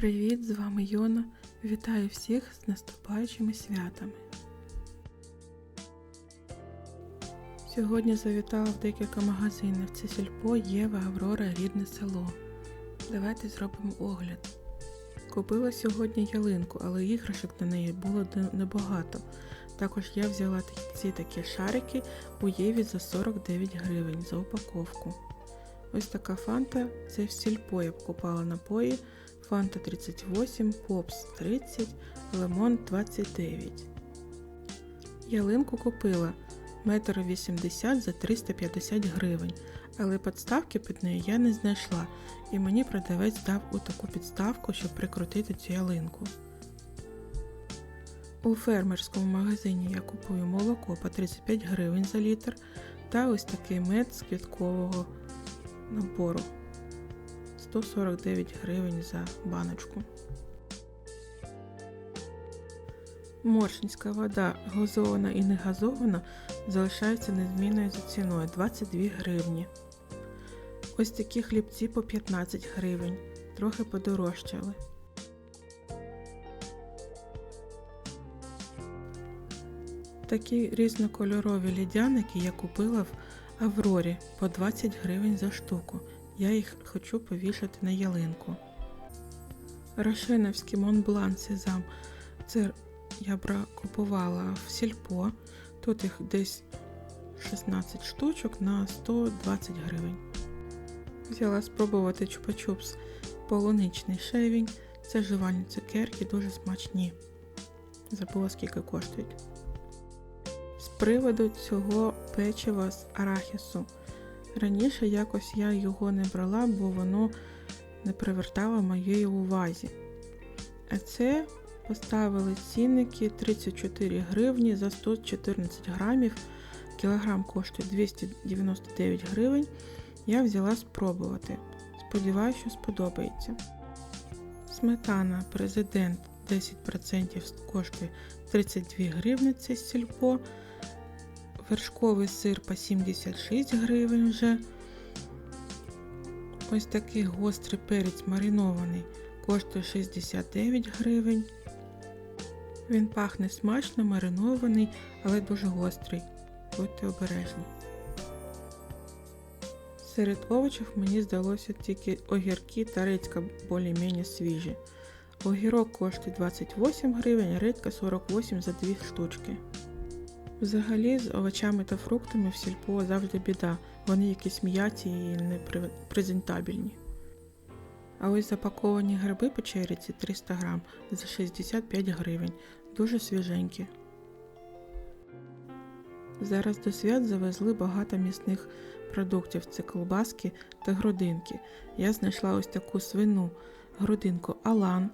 Привіт, з вами Йона. Вітаю всіх з наступаючими святами. Сьогодні завітала в декілька магазинів. Це Сільпо, Єва, Аврора, рідне село. Давайте зробимо огляд. Купила сьогодні ялинку, але іграшок на неї було небагато. Також я взяла ці такі шарики у Єві за 49 гривень за упаковку. Ось така фанта, це в сільпо я покупала напої. Фанта 38, Попс 30, Лимон 29. Ялинку купила 1,80 м за 350 гривень, але підставки під нею я не знайшла, і мені продавець дав у таку підставку, щоб прикрутити цю ялинку. У фермерському магазині я купую молоко по 35 гривень за літр та ось такий мед з квіткового набору. 149 гривень за баночку. Моршинська вода газована і не газована залишається незмінною за ціною 22 гривні. Ось такі хлібці по 15 гривень, трохи подорожчали. Такі різнокольорові лідяники я купила в Аврорі по 20 гривень за штуку. Я їх хочу повішати на ялинку. Рошеновський Монблан Сезам. Це я купувала в сільпо. Тут їх десь 16 штучок на 120 гривень. Взяла спробувати чупа-чупс полуничний шевінь. Це жувальні цукерки, дуже смачні. Забула скільки коштують. З приводу цього печива з арахісу. Раніше якось я його не брала, бо воно не привертало моєї увазі. А це поставили цінники 34 гривні за 114 грамів. Кілограм коштує 299 гривень. Я взяла спробувати. Сподіваюся, що сподобається. Сметана президент 10% коштує 32 гривні, це сільпо. Вершковий сир по 76 гривень вже. Ось такий гострий перець маринований коштує 69 гривень. Він пахне смачно, маринований, але дуже гострий. Будьте обережні. Серед овочів мені здалося тільки огірки та редька більш-менш свіжі. Огірок коштує 28 гривень, редька 48 за 2 штучки. Взагалі з овочами та фруктами в сільпо завжди біда. Вони якісь м'яті і не презентабельні. А ось запаковані гриби по черіці 300 грам за 65 гривень. Дуже свіженькі. Зараз до свят завезли багато м'ясних продуктів. Це колбаски та грудинки. Я знайшла ось таку свину грудинку Алан.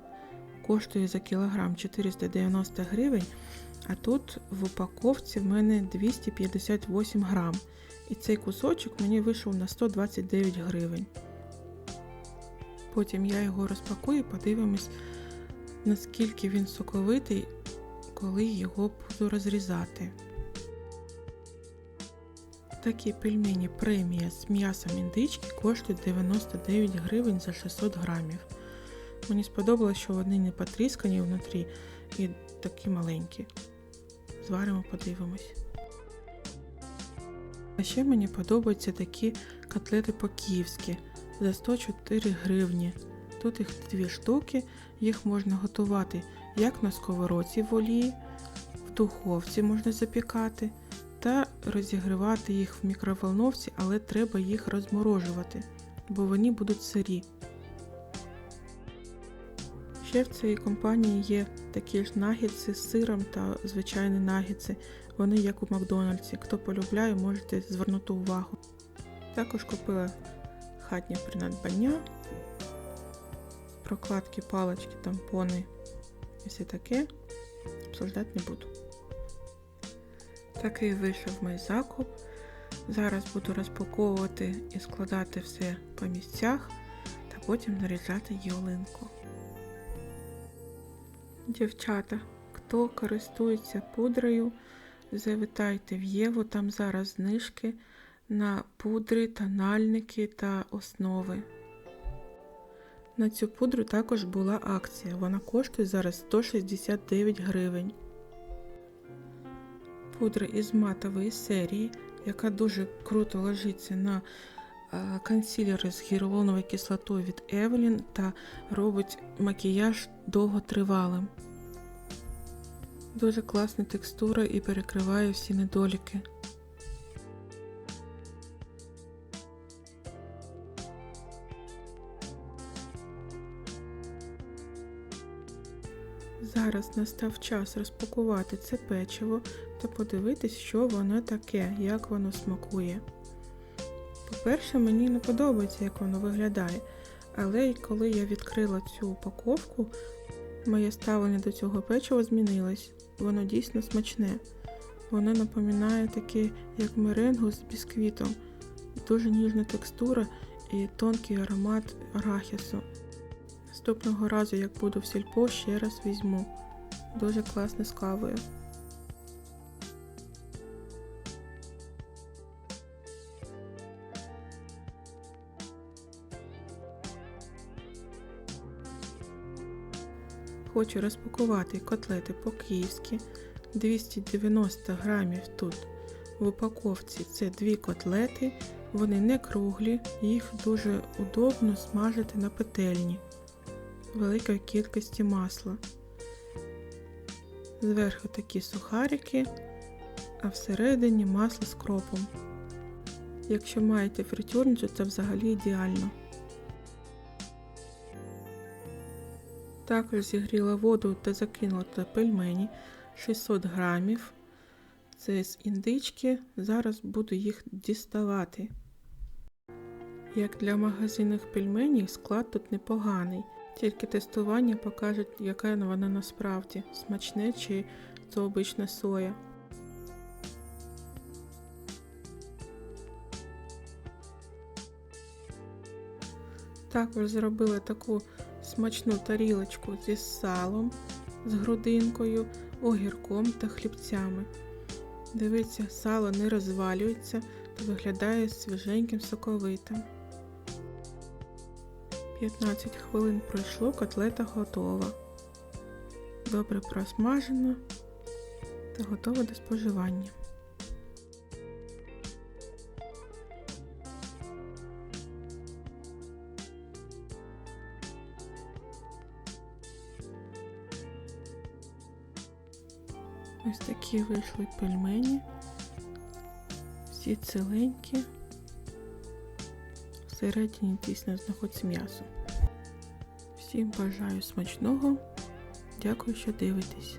Коштує за кілограм 490 гривень. А тут в упаковці в мене 258 грам. І цей кусочок мені вийшов на 129 гривень. Потім я його розпакую і подивимось, наскільки він соковитий, коли його буду розрізати. Такі пельмені премія з м'ясом індички коштують 99 гривень за 600 грамів. Мені сподобалось, що вони не потріскані внутрі і такі маленькі. Зваримо, подивимось. А ще мені подобаються такі котлети по-київськи за 104 гривні. Тут їх дві штуки, їх можна готувати як на сковородці в олії, в духовці можна запікати та розігрівати їх в мікроволновці, але треба їх розморожувати, бо вони будуть сирі. Ще в цій компанії є такі ж нагідси з сиром та звичайні нагідси. Вони як у Макдональдсі. Хто полюбляє, можете звернути увагу. Також купила хатнє принадбання, прокладки, палички, тампони і все таке. Обсуждати не буду. Такий вийшов мій закуп. Зараз буду розпаковувати і складати все по місцях та потім наряджати ялинку. Дівчата, хто користується пудрою, завітайте в Єву, там зараз знижки на пудри, тональники та основи. На цю пудру також була акція. Вона коштує зараз 169 гривень. Пудра із матової серії, яка дуже круто ложиться на консилери з гіалуроновою кислотою від Evelyn та робить макіяж довготривалим. Дуже класна текстура і перекриває всі недоліки. Зараз настав час розпакувати це печиво та подивитись, що воно таке, як воно смакує. По-перше, мені не подобається, як воно виглядає, але коли я відкрила цю упаковку, моє ставлення до цього печива змінилось. Воно дійсно смачне. Воно напоминає таке, як меренгу з бісквітом. Дуже ніжна текстура і тонкий аромат арахісу. Наступного разу, як буду в сільпо, ще раз візьму. Дуже класно з кавою. Хочу розпакувати котлети по-київськи. 290 грамів тут в упаковці це дві котлети. Вони не круглі, їх дуже удобно смажити на петельні великої кількості масла. Зверху такі сухарики, а всередині масло з кропом. Якщо маєте фритюрницю, це взагалі ідеально. Також зігріла воду та закинула туди пельмені 600 грамів. Це з індички. Зараз буду їх діставати. Як для магазинних пельменів, склад тут непоганий. Тільки тестування покаже, яка вона насправді смачне чи це обична соя. Також зробила таку смачну тарілочку зі салом, з грудинкою, огірком та хлібцями. Дивіться, сало не розвалюється та виглядає свіженьким соковитим. 15 хвилин пройшло, котлета готова. Добре просмажена та готова до споживання. Ось такі вийшли пельмені. Всі ціленькі. Всередині дійсно знаходиться м'ясо. Всім бажаю смачного. Дякую, що дивитесь.